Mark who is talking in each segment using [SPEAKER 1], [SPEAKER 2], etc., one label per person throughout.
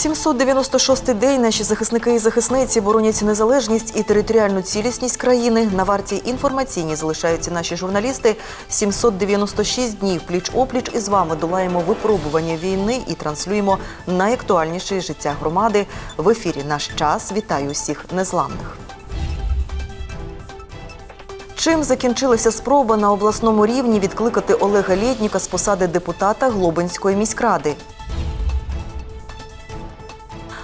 [SPEAKER 1] 796-й день наші захисники і захисниці боронять незалежність і територіальну цілісність країни. На варті інформаційні залишаються наші журналісти. 796 днів пліч опліч із вами долаємо випробування війни і транслюємо найактуальніше життя громади. В ефірі наш час. Вітаю усіх незламних. Чим закінчилася спроба на обласному рівні відкликати Олега Лєтніка з посади депутата Глобинської міськради?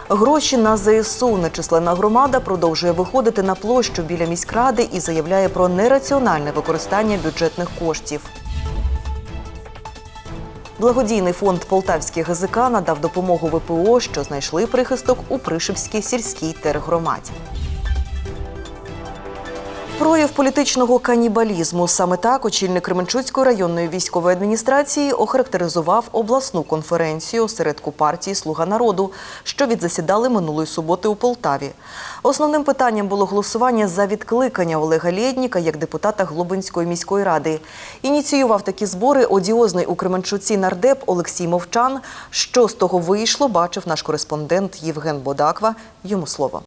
[SPEAKER 1] Гроші на ЗСУ нечисленна громада продовжує виходити на площу біля міськради і заявляє про нераціональне використання бюджетних коштів. Благодійний фонд Полтавський ГЗК надав допомогу ВПО, що знайшли прихисток у Пришипській сільській тергромаді. Прояв політичного канібалізму саме так очільник Кременчуцької районної військової адміністрації охарактеризував обласну конференцію осередку партії Слуга народу, що відзасідали минулої суботи у Полтаві. Основним питанням було голосування за відкликання Олега Лєдніка як депутата Глобинської міської ради. Ініціював такі збори одіозний у Кременчуці нардеп Олексій Мовчан. Що з того вийшло, бачив наш кореспондент Євген Бодаква. Йому слово.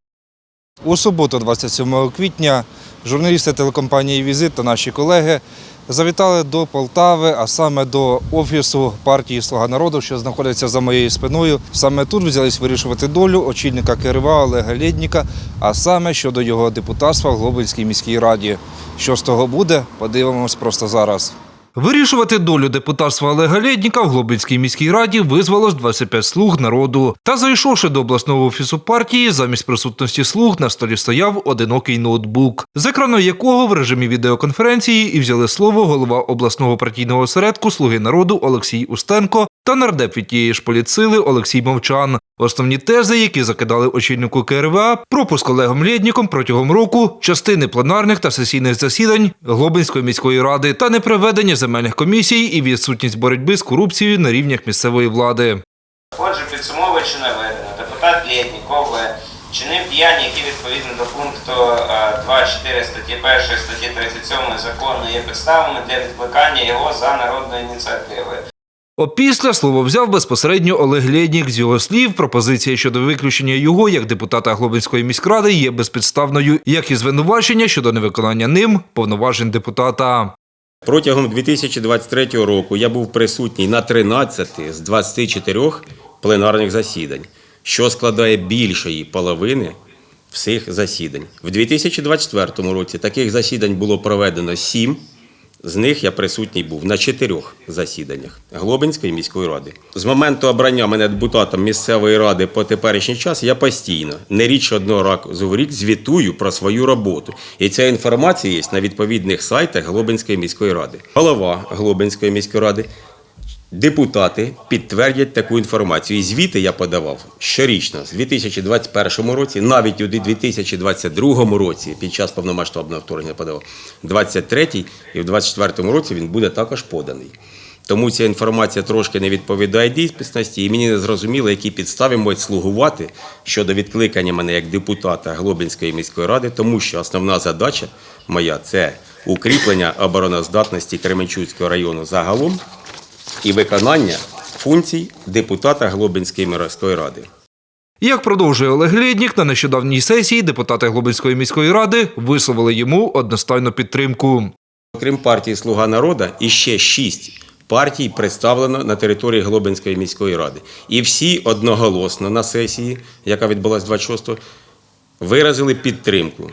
[SPEAKER 2] У суботу, 27 квітня, журналісти телекомпанії Візит та наші колеги завітали до Полтави, а саме до офісу партії Слуга народу, що знаходиться за моєю спиною. Саме тут взялись вирішувати долю очільника КРВА Олега Лєдніка, а саме щодо його депутатства в Глобинській міській раді. Що з того буде, подивимось просто зараз.
[SPEAKER 3] Вирішувати долю депутатства Олега Лєдніка в Глобинській міській раді визвалось 25 слуг народу. Та зайшовши до обласного офісу партії, замість присутності слуг на столі стояв одинокий ноутбук, з екрану якого в режимі відеоконференції і взяли слово голова обласного партійного осередку Слуги народу Олексій Устенко та нардеп від тієї ж політсили Олексій Мовчан. Основні тези, які закидали очільнику КРВА, пропуск Олегом Лєдніком протягом року, частини пленарних та сесійних засідань Глобинської міської ради та неприведення земельних комісій і відсутність боротьби з корупцією на рівнях місцевої влади.
[SPEAKER 4] Отже, підсумовуючи наведено, депутат Лєтніков чинив діяння, які відповідно до пункту е, 2.4 статті 1 статті 37 закону є підставами для відкликання його за народною ініціативою.
[SPEAKER 3] Опісля слово взяв безпосередньо Олег Лєднік. З його слів, пропозиція щодо виключення його як депутата Глобинської міськради є безпідставною, як і звинувачення щодо невиконання ним повноважень депутата.
[SPEAKER 5] Протягом 2023 року я був присутній на 13 з 24 пленарних засідань, що складає більшої половини всіх засідань. В 2024 році таких засідань було проведено 7, з них я присутній був на чотирьох засіданнях Глобинської міської ради. З моменту обрання мене депутатом місцевої ради по теперішній час я постійно, не річ одного разу в рік, звітую про свою роботу. І ця інформація є на відповідних сайтах Глобинської міської ради. Голова Глобинської міської ради. Депутати підтвердять таку інформацію. І звіти я подавав щорічно з 2021 році, навіть у 2022 році, під час повномасштабного вторгнення подавав. 23-й і в 2024 році він буде також поданий. Тому ця інформація трошки не відповідає дійсності, і мені не зрозуміло, які підстави можуть слугувати щодо відкликання мене як депутата Глобинської міської ради, тому що основна задача моя це укріплення обороноздатності Кременчуцького району загалом і виконання функцій депутата Глобинської міської ради.
[SPEAKER 3] Як продовжує Олег Лєднік, на нещодавній сесії депутати Глобинської міської ради висловили йому одностайну підтримку.
[SPEAKER 5] Окрім партії Слуга народу, іще шість партій представлено на території Глобинської міської ради. І всі одноголосно на сесії, яка відбулася 26-го, виразили підтримку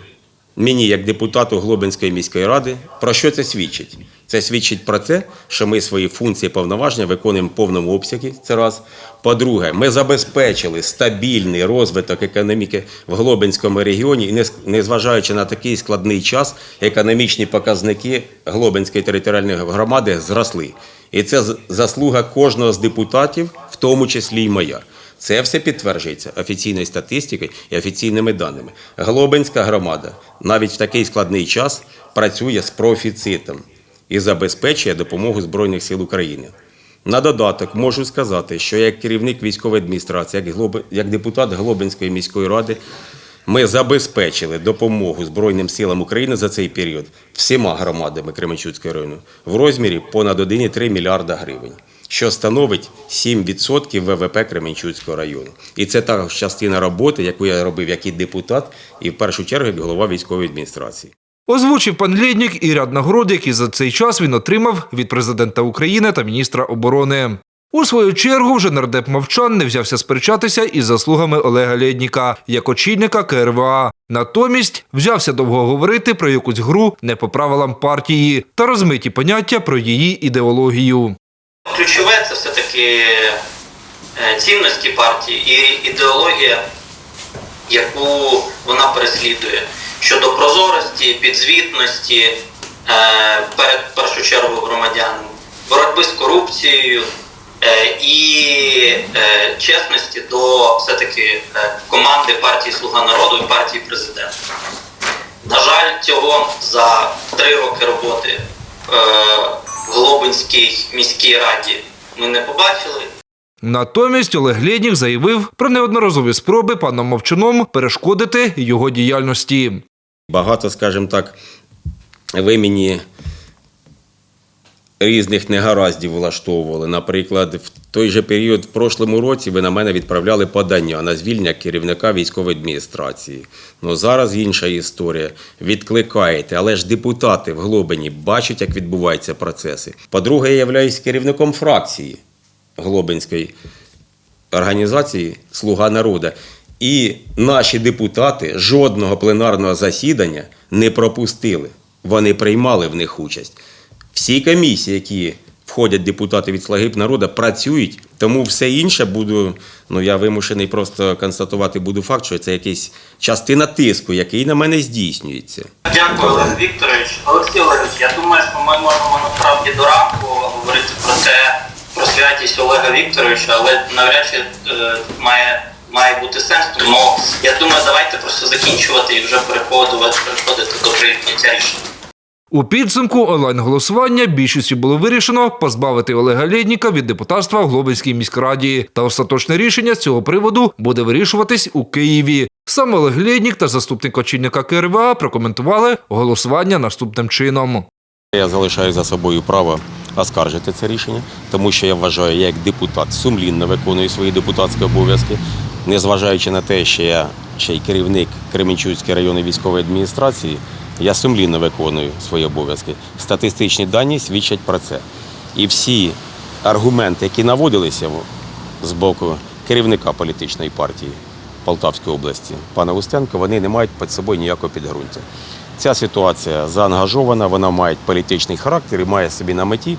[SPEAKER 5] мені, як депутату Глобинської міської ради. Про що це свідчить? Це свідчить про те, що ми свої функції повноваження виконуємо в повному обсязі. Це раз. По-друге, ми забезпечили стабільний розвиток економіки в Глобинському регіоні, і не- незважаючи на такий складний час, економічні показники Глобинської територіальної громади зросли. І це заслуга кожного з депутатів, в тому числі і моя. Це все підтверджується офіційною статистикою і офіційними даними. Глобинська громада навіть в такий складний час працює з профіцитом і забезпечує допомогу Збройних сил України. На додаток можу сказати, що як керівник військової адміністрації, як, депутат Глобинської міської ради, Ми забезпечили допомогу Збройним силам України за цей період всіма громадами Кременчуцького району в розмірі понад 1,3 мільярда гривень, що становить 7% ВВП Кременчуцького району. І це також частина роботи, яку я робив як і депутат, і в першу чергу як голова військової адміністрації.
[SPEAKER 3] Озвучив пан Лєднік і ряд нагород, які за цей час він отримав від президента України та міністра оборони. У свою чергу вже нардеп мовчан не взявся сперечатися із заслугами Олега Лєдніка як очільника КРВА. Натомість взявся довго говорити про якусь гру не по правилам партії та розмиті поняття про її ідеологію.
[SPEAKER 6] Ключове це все-таки е, цінності партії і ідеологія, яку вона переслідує щодо прозорості, підзвітності е, перед першу чергу громадянам, боротьби з корупцією е, і е, чесності до все-таки команди партії Слуга народу і партії президента. На жаль, цього за три роки роботи в Глобинській міській раді ми не побачили.
[SPEAKER 3] Натомість Олег Лєднік заявив про неодноразові спроби паном мовчаном перешкодити його діяльності.
[SPEAKER 5] Багато, скажімо так, ви мені різних негараздів влаштовували. Наприклад, в той же період, в прошлому році, ви на мене відправляли подання на звільнення керівника військової адміністрації. Ну зараз інша історія. Відкликаєте, але ж депутати в Глобині бачать, як відбуваються процеси. По-друге, я являюсь керівником фракції Глобинської організації Слуга народу. І наші депутати жодного пленарного засідання не пропустили. Вони приймали в них участь. Всі комісії, які входять депутати від Слуги народу, працюють, тому все інше буду. Ну я вимушений просто констатувати буду факт, що це якась частина тиску, який на мене здійснюється.
[SPEAKER 6] Дякую, Олег Вікторович. Олексій Олегович, я думаю, що ми можемо насправді до ранку говорити про те, про святість Олега Вікторовича, але навряд чи е, має, має бути сенс. Тому я думаю, давайте просто закінчувати і вже переходити, переходити до прийняття рішення.
[SPEAKER 3] У підсумку онлайн-голосування більшістю було вирішено позбавити Олега Лєдніка від депутатства в Глобинській міськраді. Та остаточне рішення з цього приводу буде вирішуватись у Києві. Сам Олег Лєднік та заступник очільника КРВА прокоментували голосування наступним чином.
[SPEAKER 5] Я залишаю за собою право оскаржити це рішення, тому що я вважаю, я як депутат сумлінно виконую свої депутатські обов'язки, незважаючи на те, що я ще й керівник Кременчуцької районної військової адміністрації, я сумлінно виконую свої обов'язки. Статистичні дані свідчать про це. І всі аргументи, які наводилися з боку керівника політичної партії Полтавської області, пана Устенка, вони не мають під собою ніякого підґрунтя. Ця ситуація заангажована, вона має політичний характер і має собі на меті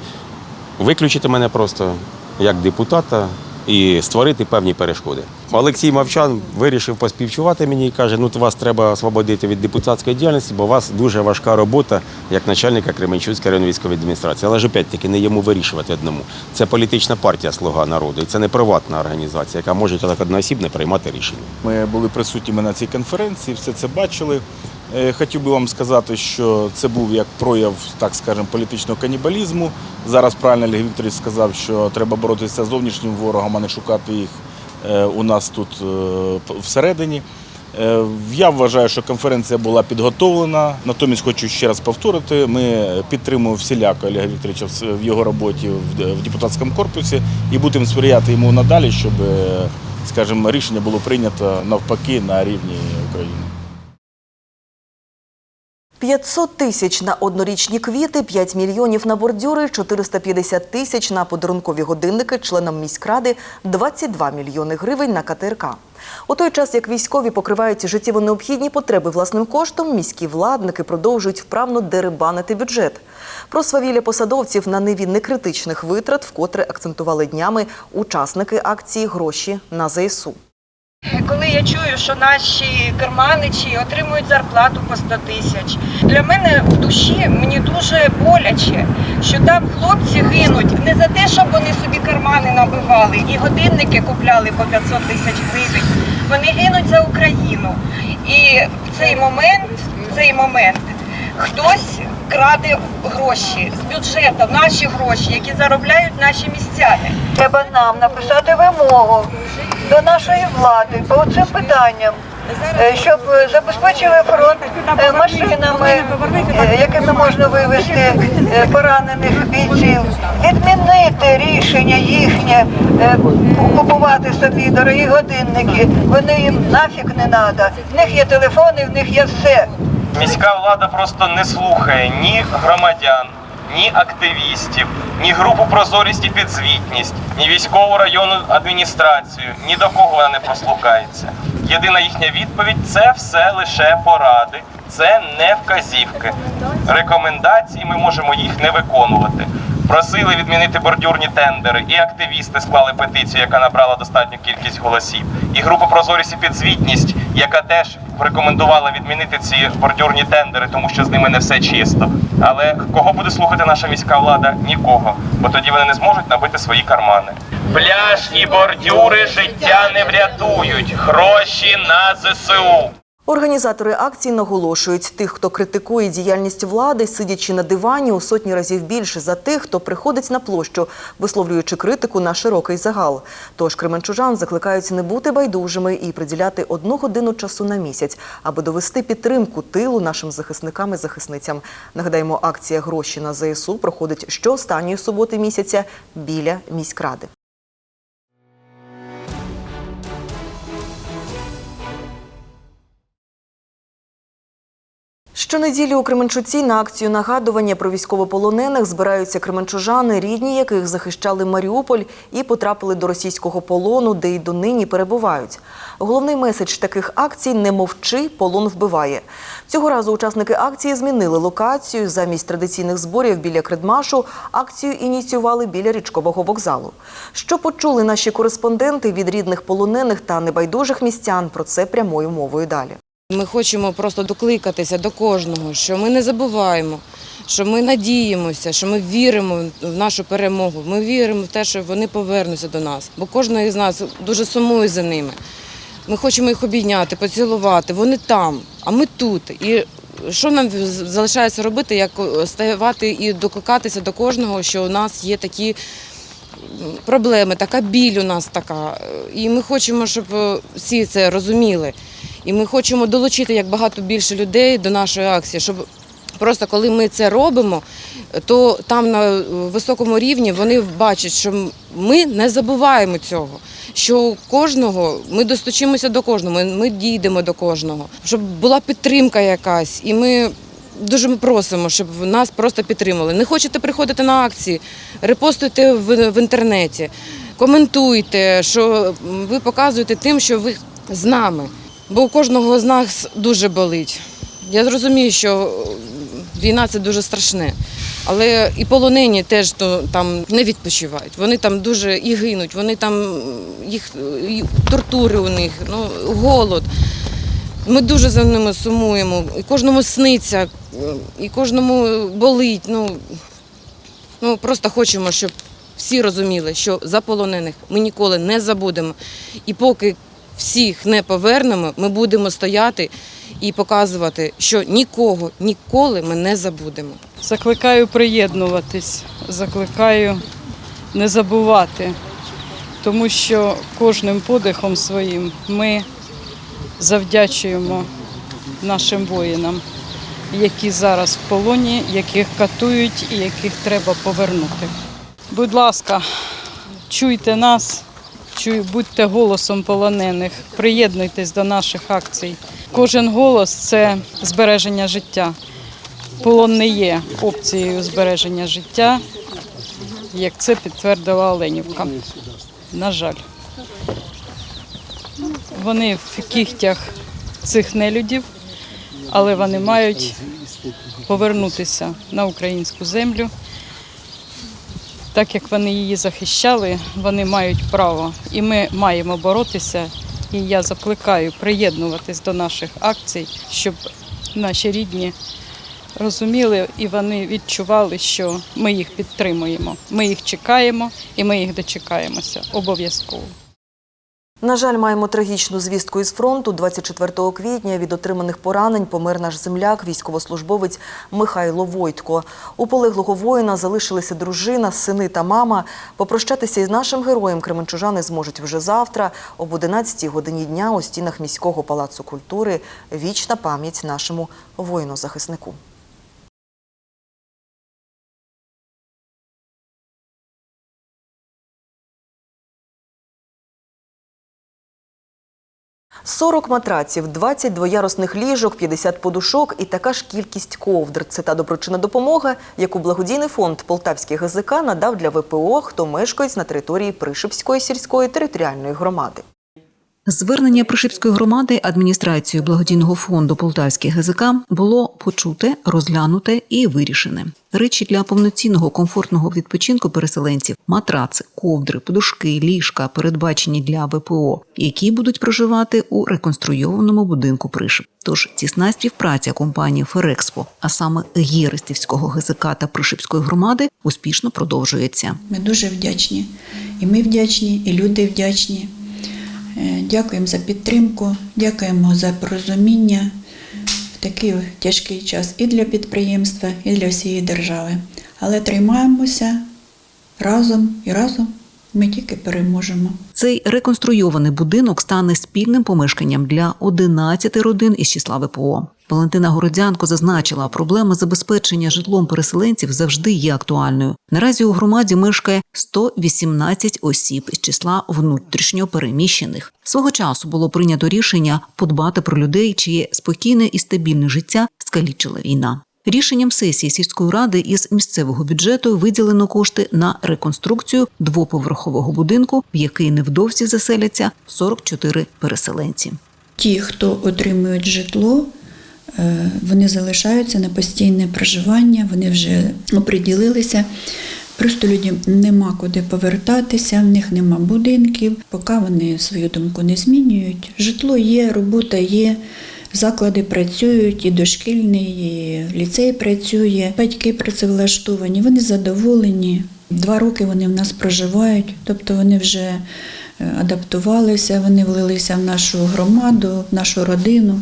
[SPEAKER 5] виключити мене просто як депутата і створити певні перешкоди. Олексій Мовчан вирішив поспівчувати мені і каже: ну вас треба освободити від депутатської діяльності, бо у вас дуже важка робота як начальника Кременчуцької районної військової адміністрації. Але ж опять-таки не йому вирішувати одному. Це політична партія Слуга народу, і це не приватна організація, яка може так одноосібно приймати рішення.
[SPEAKER 7] Ми були присутніми на цій конференції, все це бачили. Е, Хотів би вам сказати, що це був як прояв, так скажемо, політичного канібалізму. Зараз правильно Олег Вікторович сказав, що треба боротися з зовнішнім ворогом, а не шукати їх е, у нас тут е, всередині. Я вважаю, що конференція була підготовлена. Натомість хочу ще раз повторити. Ми підтримуємо всіляко Олега Вікторовича в його роботі в депутатському корпусі і будемо сприяти йому надалі, щоб, скажімо, рішення було прийнято навпаки на рівні України.
[SPEAKER 1] 500 тисяч на однорічні квіти, 5 мільйонів на бордюри, 450 тисяч на подарункові годинники членам міськради, 22 мільйони гривень на КТРК. У той час, як військові покривають життєво необхідні потреби власним коштом, міські владники продовжують вправно дерибанити бюджет. Про свавілля посадовців на ниві некритичних витрат вкотре акцентували днями учасники акції Гроші на ЗСУ.
[SPEAKER 8] Коли я чую, що наші керманичі отримують зарплату по 100 тисяч, для мене в душі мені дуже боляче, що там хлопці гинуть не за те, щоб вони собі кармани набивали і годинники купляли по 500 тисяч гривень. Вони гинуть за Україну. І в цей момент, в цей момент хтось краде гроші з бюджету, наші гроші, які заробляють наші містяни.
[SPEAKER 9] Треба нам написати вимогу до нашої влади по цим питанням, е, щоб забезпечили фронт е, машинами, е, якими можна вивезти поранених бійців, відмінити рішення їхнє купувати собі дорогі годинники. Вони їм нафіг не треба. В них є телефони, в них є все.
[SPEAKER 10] Міська влада просто не слухає ні громадян, ні активістів, ні групу прозорість і підзвітність, ні військову районну адміністрацію, ні до кого вона не прослухається. Єдина їхня відповідь це все лише поради, це не вказівки. Рекомендації ми можемо їх не виконувати. Просили відмінити бордюрні тендери, і активісти склали петицію, яка набрала достатню кількість голосів. І група прозорість і підзвітність, яка теж рекомендувала відмінити ці бордюрні тендери, тому що з ними не все чисто. Але кого буде слухати наша міська влада? Нікого, бо тоді вони не зможуть набити свої кармани. Пляж і бордюри життя не врятують. Гроші на ЗСУ.
[SPEAKER 1] Організатори акції наголошують, тих, хто критикує діяльність влади, сидячи на дивані, у сотні разів більше за тих, хто приходить на площу, висловлюючи критику на широкий загал. Тож кременчужан закликають не бути байдужими і приділяти одну годину часу на місяць, аби довести підтримку тилу нашим захисникам і захисницям. Нагадаємо, акція гроші на ЗСУ проходить щоостанньої суботи місяця біля міськради. Щонеділі у Кременчуці на акцію нагадування про військовополонених збираються кременчужани, рідні яких захищали Маріуполь і потрапили до російського полону, де й донині перебувають. Головний меседж таких акцій не мовчи, полон вбиває. Цього разу учасники акції змінили локацію. Замість традиційних зборів біля Кредмашу акцію ініціювали біля річкового вокзалу. Що почули наші кореспонденти від рідних полонених та небайдужих містян? Про це прямою мовою далі.
[SPEAKER 11] Ми хочемо просто докликатися до кожного, що ми не забуваємо, що ми надіємося, що ми віримо в нашу перемогу. Ми віримо в те, що вони повернуться до нас, бо кожен із нас дуже сумує за ними. Ми хочемо їх обійняти, поцілувати. Вони там, а ми тут. І що нам залишається робити, як ставати і докликатися до кожного, що у нас є такі проблеми, така біль у нас така. І ми хочемо, щоб всі це розуміли. І ми хочемо долучити як багато більше людей до нашої акції, щоб просто коли ми це робимо, то там на високому рівні вони бачать, що ми не забуваємо цього. Що кожного ми достучимося до кожного, ми, дійдемо до кожного, щоб була підтримка якась, і ми дуже просимо, щоб нас просто підтримали. Не хочете приходити на акції, репостуйте в, в інтернеті, коментуйте, що ви показуєте тим, що ви з нами. Бо у кожного з нас дуже болить. Я зрозумію, що війна це дуже страшне. Але і полонені теж то, там не відпочивають. Вони там дуже і гинуть, вони там їх тортури у них, ну, голод. Ми дуже за ними сумуємо. І кожному сниться, і кожному болить. Ну, ну просто хочемо, щоб всі розуміли, що за полонених ми ніколи не забудемо. І поки всіх не повернемо, ми будемо стояти і показувати, що нікого ніколи ми не забудемо.
[SPEAKER 12] Закликаю приєднуватись, закликаю не забувати, тому що кожним подихом своїм ми завдячуємо нашим воїнам, які зараз в полоні, яких катують і яких треба повернути. Будь ласка, чуйте нас, чуй, будьте голосом полонених, приєднуйтесь до наших акцій. Кожен голос це збереження життя. Полон не є опцією збереження життя, як це підтвердила Оленівка. На жаль, вони в кігтях цих нелюдів, але вони мають повернутися на українську землю. Так як вони її захищали, вони мають право. І ми маємо боротися. І я закликаю приєднуватись до наших акцій, щоб наші рідні розуміли і вони відчували, що ми їх підтримуємо. Ми їх чекаємо і ми їх дочекаємося обов'язково.
[SPEAKER 1] На жаль, маємо трагічну звістку із фронту. 24 квітня від отриманих поранень помер наш земляк, військовослужбовець Михайло Войтко. У полеглого воїна залишилися дружина, сини та мама. Попрощатися із нашим героєм кременчужани зможуть вже завтра, об 11 годині дня у стінах міського палацу культури. Вічна пам'ять нашому воїну-захиснику. – 40 матраців, 20 двоярусних ліжок, 50 подушок і така ж кількість ковдр. Це та доброчина допомога, яку благодійний фонд Полтавський ГЗК надав для ВПО, хто мешкає на території Пришипської сільської територіальної громади.
[SPEAKER 13] Звернення Пришипської громади адміністрацією благодійного фонду Полтавський ГЗК було почуте, розглянуте і вирішене. Речі для повноцінного комфортного відпочинку переселенців, матраци, ковдри, подушки, ліжка, передбачені для ВПО, які будуть проживати у реконструйованому будинку Пришип. Тож тісна співпраця компанії Ферекспо, а саме Єрестівського ГЗК та Пришипської громади, успішно продовжується.
[SPEAKER 14] Ми дуже вдячні. І ми вдячні, і люди вдячні. Е, Дякуємо за підтримку, дякуємо за порозуміння в такий тяжкий час і для підприємства, і для всієї держави. Але тримаємося разом і разом ми тільки переможемо.
[SPEAKER 13] Цей реконструйований будинок стане спільним помешканням для 11 родин із числа ВПО. Валентина Городзянко зазначила, проблема забезпечення житлом переселенців завжди є актуальною. Наразі у громаді мешкає 118 осіб з числа внутрішньо переміщених. Свого часу було прийнято рішення подбати про людей, чиє спокійне і стабільне життя скалічила війна. Рішенням сесії сільської ради із місцевого бюджету виділено кошти на реконструкцію двоповерхового будинку, в який невдовзі заселяться 44 переселенці.
[SPEAKER 14] Ті, хто отримують житло, вони залишаються на постійне проживання, вони вже оприділилися. Просто людям нема куди повертатися, в них нема будинків, поки вони свою думку не змінюють. Житло є, робота є, заклади працюють, і дошкільний, і ліцей працює, батьки працевлаштовані, вони задоволені. Два роки вони в нас проживають, тобто вони вже е, адаптувалися, вони влилися в нашу громаду, в нашу родину.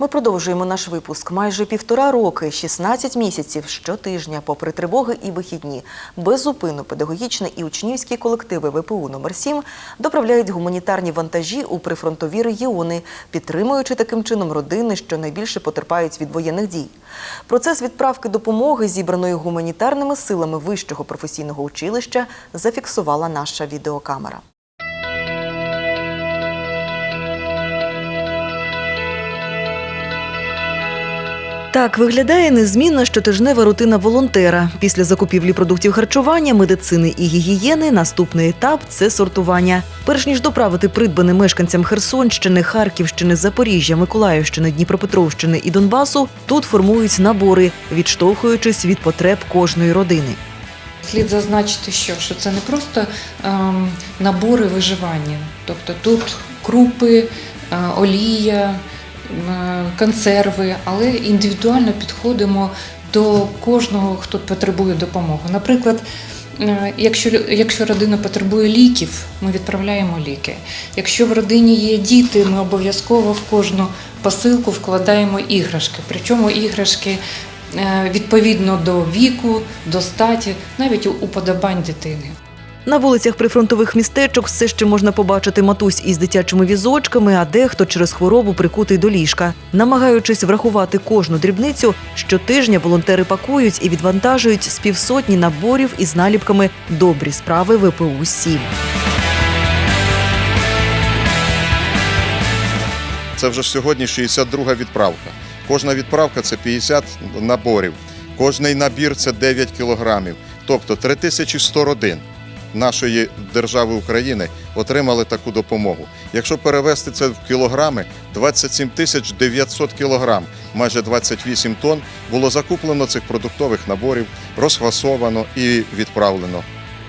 [SPEAKER 1] Ми продовжуємо наш випуск. Майже півтора роки, 16 місяців щотижня, попри тривоги і вихідні, безупинно педагогічні і учнівські колективи ВПУ номер 7 доправляють гуманітарні вантажі у прифронтові регіони, підтримуючи таким чином родини, що найбільше потерпають від воєнних дій. Процес відправки допомоги, зібраної гуманітарними силами вищого професійного училища, зафіксувала наша відеокамера. Так виглядає незмінна щотижнева рутина волонтера. Після закупівлі продуктів харчування, медицини і гігієни наступний етап це сортування. Перш ніж доправити придбане мешканцям Херсонщини, Харківщини, Запоріжжя, Миколаївщини, Дніпропетровщини і Донбасу, тут формують набори, відштовхуючись від потреб кожної родини.
[SPEAKER 15] Слід зазначити, що, що це не просто ем, набори виживання. Тобто тут крупи, е, олія, консерви, але індивідуально підходимо до кожного, хто потребує допомоги. Наприклад, е, Якщо, якщо родина потребує ліків, ми відправляємо ліки. Якщо в родині є діти, ми обов'язково в кожну посилку вкладаємо іграшки. Причому іграшки е, відповідно до віку, до статі, навіть уподобань дитини.
[SPEAKER 1] На вулицях прифронтових містечок все ще можна побачити матусь із дитячими візочками, а дехто через хворобу прикутий до ліжка. Намагаючись врахувати кожну дрібницю, щотижня волонтери пакують і відвантажують з півсотні наборів із наліпками Добрі справи ВПУ 7
[SPEAKER 16] Це вже сьогодні 62 відправка. Кожна відправка це 50 наборів. Кожний набір це 9 кілограмів. Тобто 3100 родин нашої держави України отримали таку допомогу. Якщо перевести це в кілограми, 27 тисяч 900 кілограм, майже 28 тонн, було закуплено цих продуктових наборів, розфасовано і відправлено.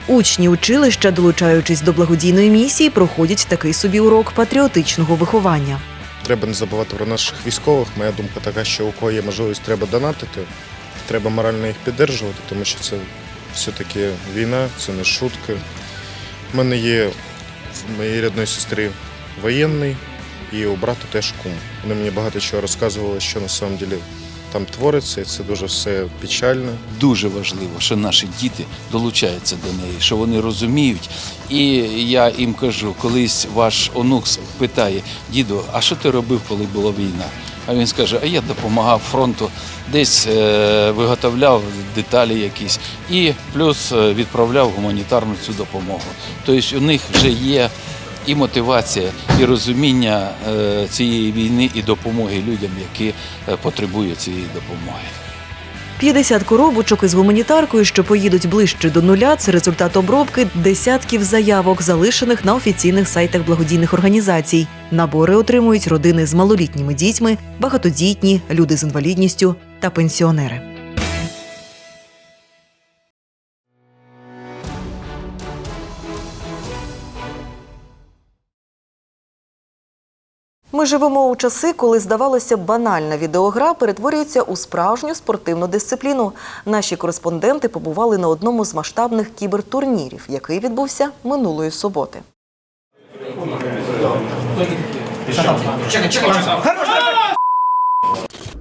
[SPEAKER 1] Учні училища, долучаючись до благодійної місії, проходять такий собі урок патріотичного виховання.
[SPEAKER 17] Треба не забувати про наших військових. Моя думка така, що у кого є можливість, треба донатити. Треба морально їх підтримувати, тому що це все-таки війна, це не шутки. У мене є В моєї рідної сестри воєнний і у брата теж кум. Вони мені багато чого розказували, що на самом деле там твориться, і це дуже все печально.
[SPEAKER 18] Дуже важливо, що наші діти долучаються до неї, що вони розуміють. І я їм кажу, колись ваш онук питає, діду, а що ти робив, коли була війна? А він скаже, а я допомагав фронту, десь е, виготовляв деталі якісь, і плюс е, відправляв гуманітарну цю допомогу. Тобто у них вже є і мотивація, і розуміння е, цієї війни і допомоги людям, які потребують цієї допомоги.
[SPEAKER 1] 50 коробочок із гуманітаркою, що поїдуть ближче до нуля, це результат обробки десятків заявок, залишених на офіційних сайтах благодійних організацій. Набори отримують родини з малолітніми дітьми, багатодітні, люди з інвалідністю та пенсіонери. Живемо у часи, коли здавалося банальна відеогра перетворюється у справжню спортивну дисципліну. Наші кореспонденти побували на одному з масштабних кібертурнірів, який відбувся минулої суботи.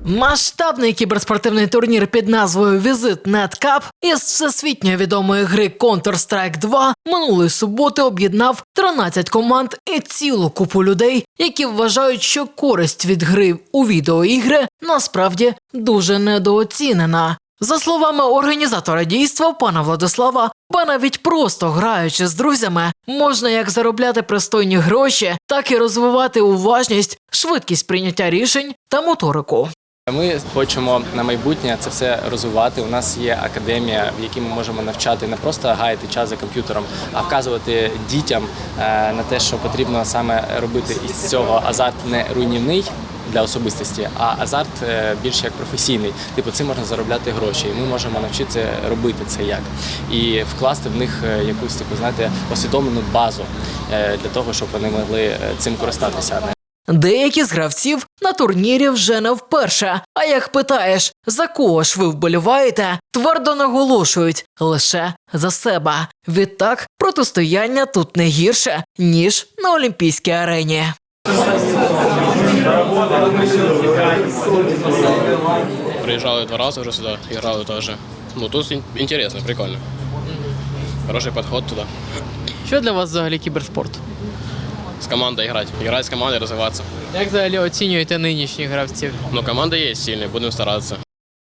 [SPEAKER 19] Масштабний кіберспортивний турнір під назвою Visit NetCup із всесвітньо відомої гри Counter-Strike 2 минулої суботи об'єднав 13 команд і цілу купу людей, які вважають, що користь від гри у відеоігри насправді дуже недооцінена. За словами організатора дійства пана Владислава, ба навіть просто граючи з друзями, можна як заробляти пристойні гроші, так і розвивати уважність, швидкість прийняття рішень та моторику.
[SPEAKER 20] Ми хочемо на майбутнє це все розвивати. У нас є академія, в якій ми можемо навчати не просто гаяти час за комп'ютером, а вказувати дітям е, на те, що потрібно саме робити із цього азарт не руйнівний. Для особистості, а азарт е, більш як професійний. Типу, цим можна заробляти гроші, і ми можемо навчитися робити це як і вкласти в них е, якусь таку, знаєте, усвідомлену базу для того, щоб вони могли цим користатися.
[SPEAKER 19] Деякі з гравців на турнірі вже не вперше. А як питаєш, за кого ж ви вболіваєте, твердо наголошують лише за себе. Відтак протистояння тут не гірше ніж на Олімпійській арені.
[SPEAKER 21] Приезжали два раза уже сюда, играли тоже. Ну, тут интересно, прикольно. Хороший подход туда.
[SPEAKER 19] Що для вас взагалі кіберспорт?
[SPEAKER 21] С командой играть. Играть с командой, развиваться.
[SPEAKER 19] Як взагалі оцінюєте нинішніх гравців?
[SPEAKER 21] Но команда есть сильная, будем стараться.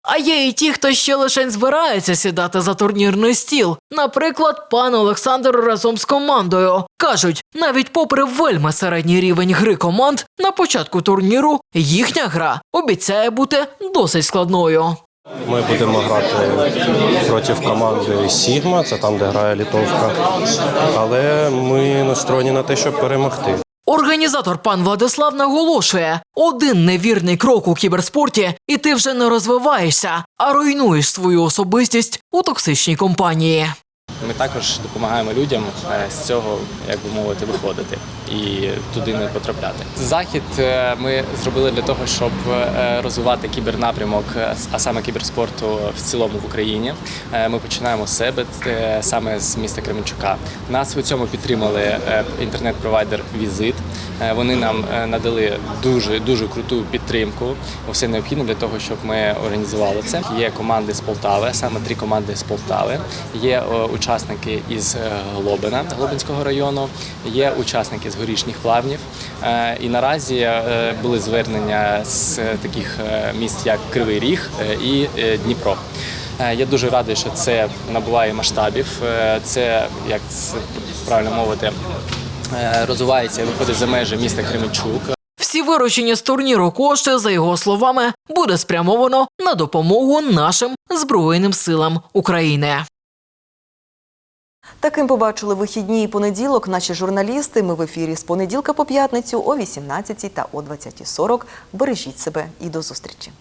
[SPEAKER 19] А є і ті, хто ще лише збирається сідати за турнірний стіл. Наприклад, пан Олександр разом з командою. Кажуть, навіть попри вельми середній рівень гри команд, на початку турніру їхня гра обіцяє бути досить складною.
[SPEAKER 22] Ми будемо грати проти команди Сігма, це там, де грає літовка. Але ми настроєні на те, щоб перемогти.
[SPEAKER 19] Організатор пан Владислав наголошує: один невірний крок у кіберспорті, і ти вже не розвиваєшся, а руйнуєш свою особистість у токсичній компанії.
[SPEAKER 20] Ми також допомагаємо людям е, з цього, як би мовити, виходити і туди не потрапляти. Захід е, ми зробили для того, щоб е, розвивати кібернапрямок, е, а саме кіберспорту в цілому в Україні. Ми починаємо з себе саме з міста Кременчука. Нас у цьому підтримали інтернет-провайдер Візит. Вони нам надали дуже дуже круту підтримку. Все необхідне для того, щоб ми організували це. Є команди з Полтави, саме три команди з Полтави. Є учасники із Глобина, Глобинського району, є учасники з горішніх плавнів. Е, І наразі е, були звернення з е, таких міст, як Кривий Ріг і Дніпро. Я дуже радий, що це набуває масштабів. Це як це правильно мовити, розвивається і виходить за межі міста Кременчук.
[SPEAKER 19] Всі виручені з турніру кошти, за його словами, буде спрямовано на допомогу нашим збройним силам України.
[SPEAKER 1] Таким побачили вихідні і понеділок наші журналісти. Ми в ефірі з понеділка по п'ятницю о 18 та о 20.40. Бережіть себе і до зустрічі.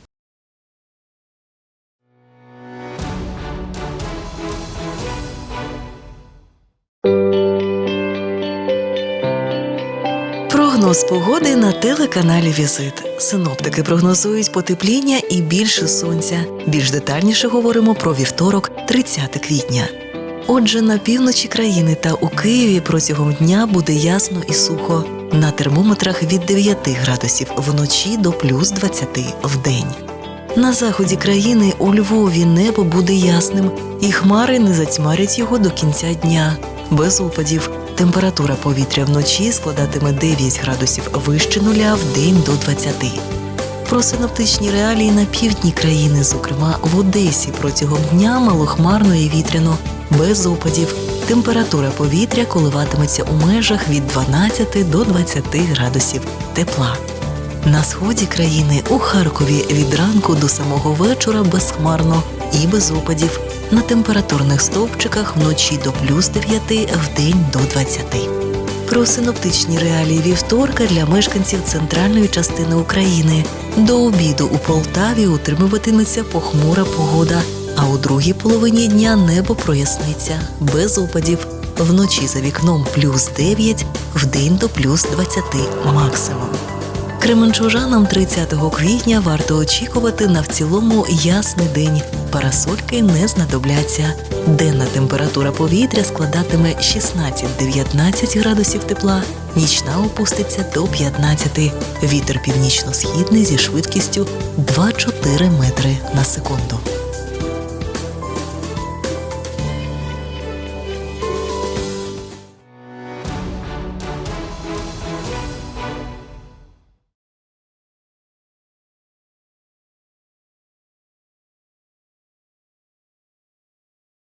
[SPEAKER 1] Прогноз погоди на телеканалі Візит. Синоптики прогнозують потепління і більше сонця. Більш детальніше говоримо про вівторок, 30 квітня. Отже, на півночі країни та у Києві протягом дня буде ясно і сухо. На термометрах від 9 градусів вночі до плюс 20 в день. На заході країни у Львові небо буде ясним, і хмари не затьмарять його до кінця дня. Без опадів. Температура повітря вночі складатиме 9 градусів вище нуля, в день до 20. Про синоптичні реалії на півдні країни, зокрема в Одесі, протягом дня малохмарно і вітряно, без опадів. Температура повітря коливатиметься у межах від 12 до 20 градусів тепла. На сході країни у Харкові від ранку до самого вечора безхмарно і без опадів. На температурних стовпчиках вночі до плюс 9, вдень до 20. Про синоптичні реалії вівторка для мешканців центральної частини України. До обіду у Полтаві утримуватиметься похмура погода, а у другій половині дня небо проясниться без опадів. Вночі за вікном плюс 9, вдень до плюс 20 максимум. Кременчужанам 30 квітня варто очікувати на в цілому ясний день. Парасольки не знадобляться. Денна температура повітря складатиме 16-19 градусів тепла, нічна опуститься до 15. Вітер північно-східний зі швидкістю 2-4 метри на секунду.